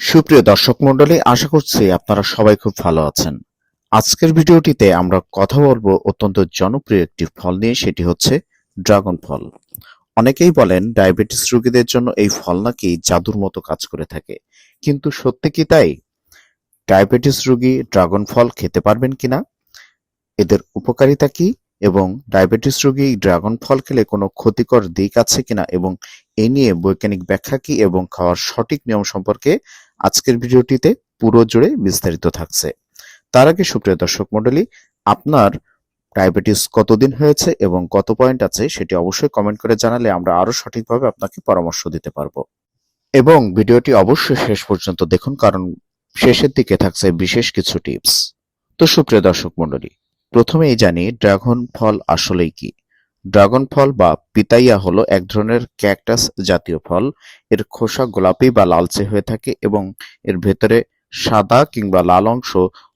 সুপ্রিয় দর্শক মণ্ডলী, আশা করছি আপনারা সবাই খুব ভালো আছেন। আজকের ভিডিওটিতে আমরা কথা বলব অত্যন্ত জনপ্রিয় একটি ফল নিয়ে, সেটি হচ্ছে ড্রাগন ফল। অনেকেই বলেন, ডায়াবেটিস রোগীদের জন্য এই ফল নাকি জাদুর মতো কাজ করে থাকে। কিন্তু সত্যি কি তাই? ডায়াবেটিস রোগী ড্রাগন ফল খেতে পারবেন কিনা? এদের উপকারিতা কি? এবং ডায়াবেটিস রোগী ড্রাগন ফল খেলে কোনো ক্ষতিকর দিক আছে কিনা? এবং এ নিয়ে বৈজ্ঞানিক ব্যাখ্যা কি এবং খাওয়ার সঠিক নিয়ম সম্পর্কে আজকের ভিডিওটিতে পুরো জুড়ে বিস্তারিত থাকছে। তার আগে সুপ্রিয় দর্শক মণ্ডলী, আপনার ডায়াবেটিস কতদিন হয়েছে এবং কত পয়েন্ট আছে সেটি অবশ্যই কমেন্ট করে জানালে আমরা আরও সঠিকভাবে আপনাকে পরামর্শ দিতে পারব। এবং ভিডিওটি অবশ্যই শেষ পর্যন্ত দেখুন, কারণ শেষের দিকে থাকছে বিশেষ কিছু টিপস। তো সুপ্রিয় দর্শক মণ্ডলী, প্রথমেই জানি, ড্রাগন ফল আসলেই কি? ড্রাগন ফল বা পিতাইয়া হলো এক ধরনের ক্যাকটাস জাতীয় ফল। এর খোসা গোলাপি বা লালচে হয়ে থাকে এবং এর ভেতরে সাদা কিংবা লাল অংশ,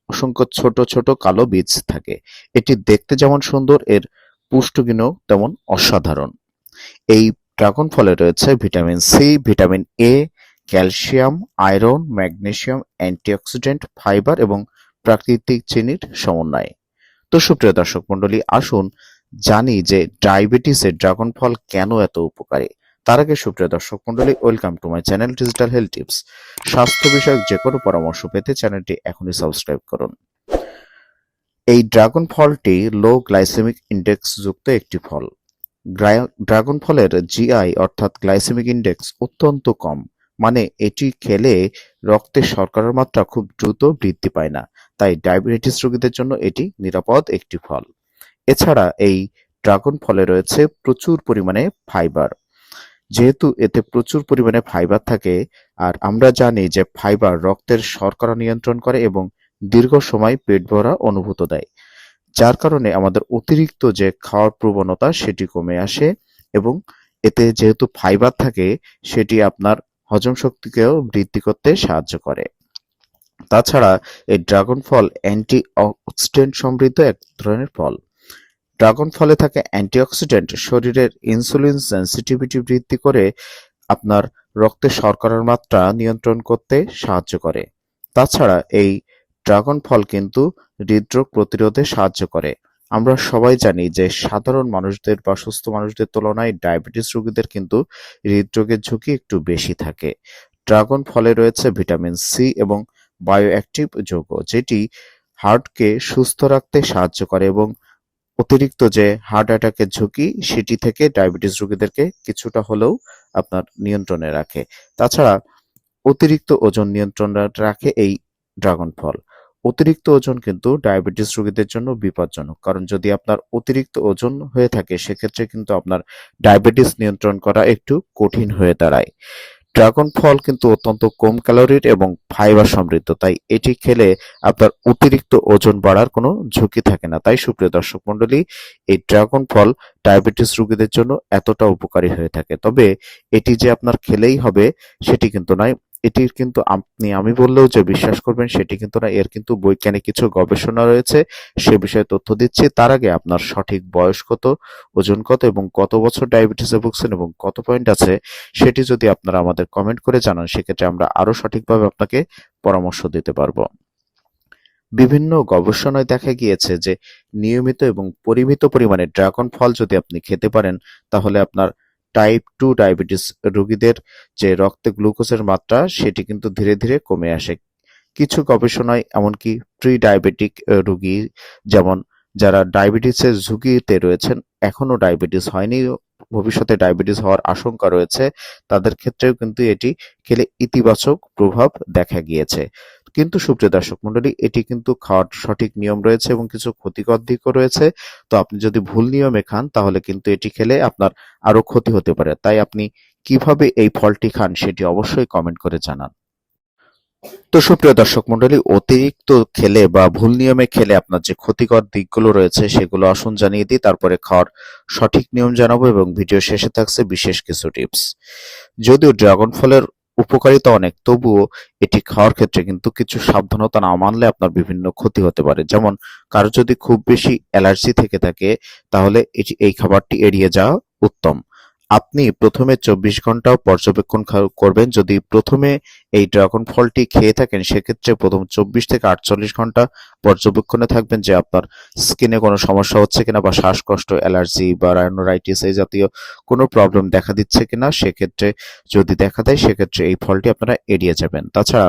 অসংখ্য ছোট ছোট কালো বীজ থাকে। এটি দেখতে যেমন সুন্দর, এর পুষ্টিগুণও তেমন অসাধারণ। এই ড্রাগন ফলে রয়েছে vitamin C, vitamin A, calcium, iron, magnesium, antioxidant, fibre এবং প্রাকৃতিক চিনির সমন্বয়। তো সুপ্রিয় দর্শক মণ্ডলী, আসুন জানি যে ডায়াবেটিসের ড্রাগন ফল কেন এত উপকারী। তার আগে সুপ্রিয় দর্শক মন্ডলী welcome to my channel digital health tips. স্বাস্থ্য বিষয়ক যে কোনো পরামর্শ পেতে চ্যানেলটি এখনই সাবস্ক্রাইব করুন। এই ড্রাগন ফলটি লো গ্লাইসেমিক ইন্ডেক্স যুক্ত একটি ফল। ড্রাগন ফলের জিআই অর্থাৎ গ্লাইসেমিক ইন্ডেক্স অত্যন্ত কম। মানে এটি খেলে রক্তে শর্করার মাত্রা খুব দ্রুত বৃদ্ধি পায় না। তাই ডায়াবেটিস রোগীদের জন্য এটি নিরাপদ একটি ফল। এছাড়া এই ড্রাগন ফলে রয়েছে প্রচুর পরিমাণে ফাইবার। যেহেতু এতে প্রচুর পরিমাণে ফাইবার থাকে, আর আমরা জানি যে ফাইবার রক্তের শর্করা নিয়ন্ত্রণ করে এবং দীর্ঘ সময় পেট ভরা অনুভূত দেয়, যার কারণে আমাদের অতিরিক্ত যে খাওয়ার প্রবণতা সেটি কমে আসে এবং এতে যেহেতু ফাইবার থাকে, সেটি আপনার হজম শক্তিকেও বৃদ্ধি করতে সাহায্য করে। তাছাড়া এই ড্রাগন ফল অ্যান্টি অক্সিডেন্ট সমৃদ্ধ এক ধরনের ফল। ড্রাগন ফলে থাকে অ্যান্টিঅক্সিডেন্ট। শরীরের ইনসুলিন সেন্সিটিভিটি বৃদ্ধি করে আপনার রক্তে শর্করার মাত্রা নিয়ন্ত্রণ করতে সাহায্য করে। তাছাড়া এই ড্রাগন ফল কিন্তু হৃদরোগ প্রতিরোধে সাহায্য করে। আমরা সবাই জানি যে সাধারণ মানুষদের বা সুস্থ মানুষদের তুলনায় ডায়াবেটিস রোগীদের কিন্তু হৃদরোগের ঝুঁকি একটু বেশি থাকে। ড্রাগন ফলে রয়েছে ভিটামিন সি এবং বায়োঅ্যাক্টিভ যৌগ, যেটি হার্টকে সুস্থ রাখতে সাহায্য করে এবং অতিরিক্ত যে হার্ট অ্যাটাকের ঝুঁকি, সেটি থেকে ডায়াবেটিস রোগীদেরকে কিছুটা হলেও আপনার নিয়ন্ত্রণে রাখে। তাছাড়া অতিরিক্ত ওজন নিয়ন্ত্রণে রাখে এই ড্রাগন ফল। অতিরিক্ত ওজন কিন্তু ডায়াবেটিস রোগীদের জন্য বিপজ্জনক, কারণ যদি আপনার অতিরিক্ত ওজন হয়ে থাকে, সেক্ষেত্রে কিন্তু আপনার ডায়াবেটিস নিয়ন্ত্রণ করা একটু কঠিন হয়ে দাঁড়ায়। ড্রাগন ফল কিন্তু অত্যন্ত কম ক্যালোরির এবং ফাইবার সমৃদ্ধ, তাই এটি খেলে আপনার অতিরিক্ত ওজন বাড়ার কোনো ঝুঁকি থাকে না। তাই সুপ্রিয় দর্শক মণ্ডলী, এই ড্রাগন ফল ডায়াবেটিস রোগীদের জন্য এতটা উপকারী হয়ে থাকে। তবে এটি যে আপনার খেলেই হবে, সেটি কিন্তু নয়। এটির কিন্তু আপনি, আমি বললেও যে বিশ্বাস করবেন সেটি কিন্তু না। এর কিন্তু বৈজ্ঞানিক কিছু গবেষণা রয়েছে। সে বিষয়ে তথ্য দিচ্ছি। তার আগে আপনার সঠিক বয়স কত, ওজন কত এবং কত বছর ডায়াবেটিসে ভুগছেন এবং কত পয়েন্ট আছে সেটি যদি আপনারা আমাদের কমেন্ট করে জানান, সেক্ষেত্রে আমরা আরও সঠিকভাবে আপনাকে পরামর্শ দিতে পারব। বিভিন্ন গবেষণায় দেখা গিয়েছে যে নিয়মিত এবং পরিমিত পরিমাণে ড্রাগন ফল যদি আপনি খেতে পারেন, তাহলে আপনার টাইপ টু ডায়াবেটিস রোগীদের যে রক্তে গ্লুকোজের মাত্রা, সেটি কিন্তু ধীরে ধীরে কমে আসে। কিছু গবেষণায় এমনকি প্রি ডায়াবেটিক রোগী যেমন যারা ডায়াবেটিসের ঝুঁকিতে রয়েছেন, এখনও ডায়াবেটিস হয়নি, ভবিষ্যতে ডায়াবেটিস হওয়ার আশঙ্কা রয়েছে, তাদের ক্ষেত্রেও কিন্তু এটি খেলে ইতিবাচক প্রভাব দেখা গিয়েছে। কিন্তু সুপ্রিয় দর্শক মণ্ডলী এটি কিন্তু খাওয়ার সঠিক নিয়ম রয়েছে এবং কিছু ক্ষতিকর দিকও রয়েছে। তো আপনি যদি ভুল নিয়মে খান, তাহলে কিন্তু এটি খেলে আপনার আরও ক্ষতি হতে পারে। তাই আপনি কীভাবে এই ফলটি খান সেটি অবশ্যই কমেন্ট করে জানান। তো সুপ্রিয় দর্শক মণ্ডলী অতিরিক্ত খেলে বা ভুল নিয়মে খেলে আপনার যে ক্ষতিকর দিকগুলো রয়েছে সেগুলো আসুন জানিয়ে দিই, তারপরে খাওয়ার সঠিক নিয়ম জানাব এবং ভিডিও শেষে থাকছে বিশেষ কিছু টিপস। যদিও ড্রাগন ফলের উপকারিতা অনেক, তবুও এটি খাওয়ার ক্ষেত্রে কিন্তু কিছু সাবধানতা না মানলে আপনার বিভিন্ন ক্ষতি হতে পারে। যেমন, কারও যদি খুব বেশি অ্যালার্জি থেকে থাকে, তাহলে এটি, এই খাবারটি এড়িয়ে যাওয়া উত্তম। আপনি প্রথমে চব্বিশ ঘন্টাও পর্যবেক্ষণ করবেন। যদি প্রথমে এই ড্রাগন ফলটি খেয়ে থাকেন, সেক্ষেত্রে প্রথম চব্বিশ থেকে আটচল্লিশ ঘণ্টা পর্যবেক্ষণে থাকবেন যে আপনার স্কিনে কোনো সমস্যা হচ্ছে কিনা বা শ্বাসকষ্ট, অ্যালার্জি বা রাইনোরাইটিস এই জাতীয় কোনো প্রবলেম দেখা দিচ্ছে কিনা, সেক্ষেত্রে যদি দেখা দেয়, সেক্ষেত্রে এই ফলটি আপনারা এড়িয়ে যাবেন। তাছাড়া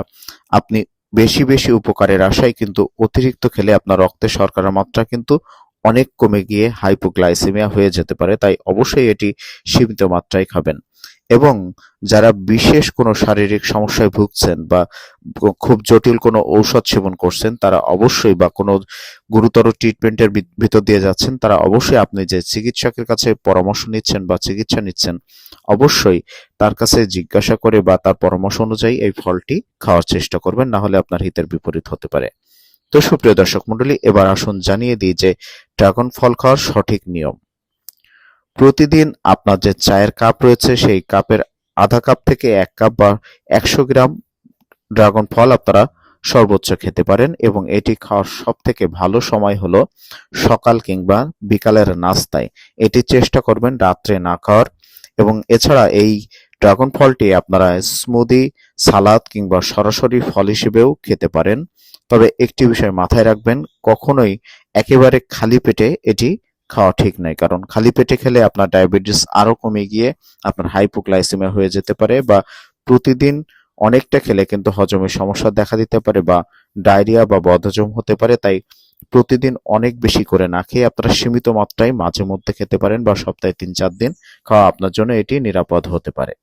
আপনি বেশি বেশি উপকারের আশায় কিন্তু অতিরিক্ত খেলে আপনার রক্তে শর্করার মাত্রা কিন্তু অনেক কমে গিয়ে হাইপোগ্লাইসেমিয়া হয়ে যেতে পারে, তাই অবশ্যই এটি সীমিত মাত্রায় খাবেন। এবং যারা বিশেষ কোনো শারীরিক সমস্যায় ভুগছেন বা খুব জটিল কোনো ঔষধ সেবন করছেন, তারা অবশ্যই বা কোনো গুরুতর ট্রিটমেন্টের ভিতর দিয়ে যাচ্ছেন, তারা অবশ্যই আপনি যে চিকিৎসকের কাছে পরামর্শ নিচ্ছেন বা চিকিৎসা নিচ্ছেন, অবশ্যই তার কাছে জিজ্ঞাসা করে বা তার পরামর্শ অনুযায়ী এই ফলটি খাওয়ার চেষ্টা করবেন, না হলে আপনার হিতের বিপরীত হতে পারে। তো সুপ্রিয় দর্শক মণ্ডলী, এবার আসুন জানিয়ে দিই যে ড্রাগন ফল খাওয়ার সঠিক নিয়ম। প্রতিদিন আপনার যে চায়ের কাপ রয়েছে, সেই কাপের আধা কাপ থেকে এক কাপ বা একশো গ্রাম ড্রাগন ফল আপনারা সর্বোচ্চ খেতে পারেন এবং এটি খাওয়ার সব থেকে ভালো সময় হলো সকাল কিংবা বিকালের নাস্তায়। এটি চেষ্টা করবেন রাত্রে না খাওয়ার এবং এছাড়া এই ড্রাগন ফলটি আপনারা স্মুদি, সালাদ কিংবা সরাসরি ফল হিসেবেও খেতে পারেন। তবে একটি বিষয় মাথায় রাখবেন, কখনোই একেবারে খালি পেটে এটি খাওয়া ঠিক নয়। কারণ খালি পেটে খেলে আপনার ডায়াবেটিস আরও কমে গিয়ে আপনার হাইপোগ্লাইসেমিয়া হয়ে যেতে পারে বা প্রতিদিন অনেকটা খেলে কিন্তু হজমের সমস্যা দেখা দিতে পারে বা ডায়রিয়া বা বদহজম হতে পারে। তাই প্রতিদিন অনেক বেশি করে না খেয়ে আপনারা সীমিত মাত্রায় মাঝে মধ্যে খেতে পারেন বা সপ্তাহে তিন চার দিন খাওয়া আপনার জন্য এটি নিরাপদ হতে পারে।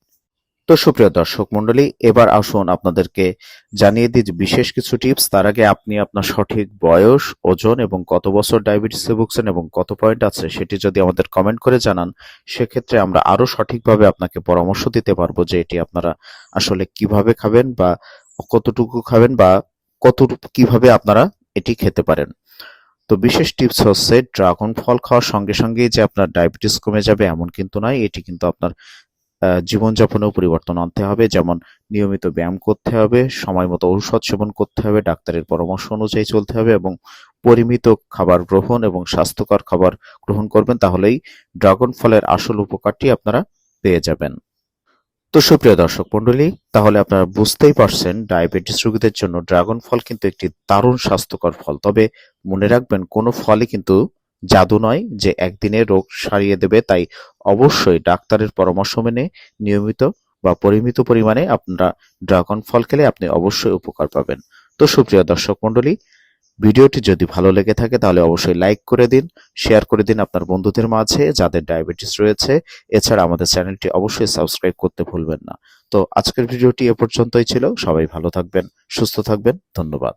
তো সুপ্রিয় দর্শক মন্ডলী এবার আসুন আপনাদেরকে জানিয়ে দিই বিশেষ কিছু টিপস। তার আগে আপনি আপনার সঠিক বয়স, ওজন এবং কত বছর ডায়াবেটিসে ভুগছেন এবং কত পয়েন্ট আছে সেটি যদি আমাদের কমেন্ট করে জানান, সেক্ষেত্রে আমরা আরও সঠিকভাবে আপনাকে পরামর্শ দিতে পারব যে এটি আপনারা আসলে কীভাবে খাবেন বা কতটুকু খাবেন বা কত কীভাবে আপনারা এটি খেতে পারেন। তো বিশেষ টিপস হচ্ছে, ড্রাগন ফল খাওয়ার সঙ্গে সঙ্গে যে আপনার ডায়াবেটিস কমে যাবে এমন কিন্তু নয়, এটি কিন্তু আপনার জীবনযাপনেও পরিবর্তন আনতে হবে। যেমন নিয়মিত ব্যায়াম করতে হবে, সময় মতো ঔষধ সেবন করতে হবে, ডাক্তারের পরামর্শ অনুযায়ী চলতে হবে এবং পরিমিত খাবার গ্রহণ এবং স্বাস্থ্যকর খাবার গ্রহণ করবেন, তাহলেই ড্রাগন ফলের আসল উপকারটি আপনারা পেয়ে যাবেন। তো সুপ্রিয় দর্শক মণ্ডলী, তাহলে আপনারা বুঝতেই পারছেন, ডায়াবেটিস রোগীদের জন্য ড্রাগন ফল কিন্তু একটি দারুণ স্বাস্থ্যকর ফল। তবে মনে রাখবেন, কোনো ফলই কিন্তু জাদু নয় যে একদিনে রোগ সারিয়ে দেবে, তাই অবশ্যই ডাক্তারের পরামর্শ মেনে, নিয়মিত বা পরিমিত পরিমাণে আপনারা ড্রাগন ফল খেলে আপনি অবশ্যই উপকার পাবেন। তো সুপ্রিয় দর্শক মণ্ডলী, ভিডিওটি যদি ভালো লেগে থাকে তাহলে অবশ্যই লাইক করে দিন, শেয়ার করে দিন আপনার বন্ধুদের মাঝে যাদের ডায়াবেটিস রয়েছে। এছাড়া আমাদের চ্যানেলটি অবশ্যই সাবস্ক্রাইব করতে ভুলবেন না। তো আজকের ভিডিওটি এ পর্যন্তই ছিল। সবাই ভালো থাকবেন, সুস্থ থাকবেন। ধন্যবাদ।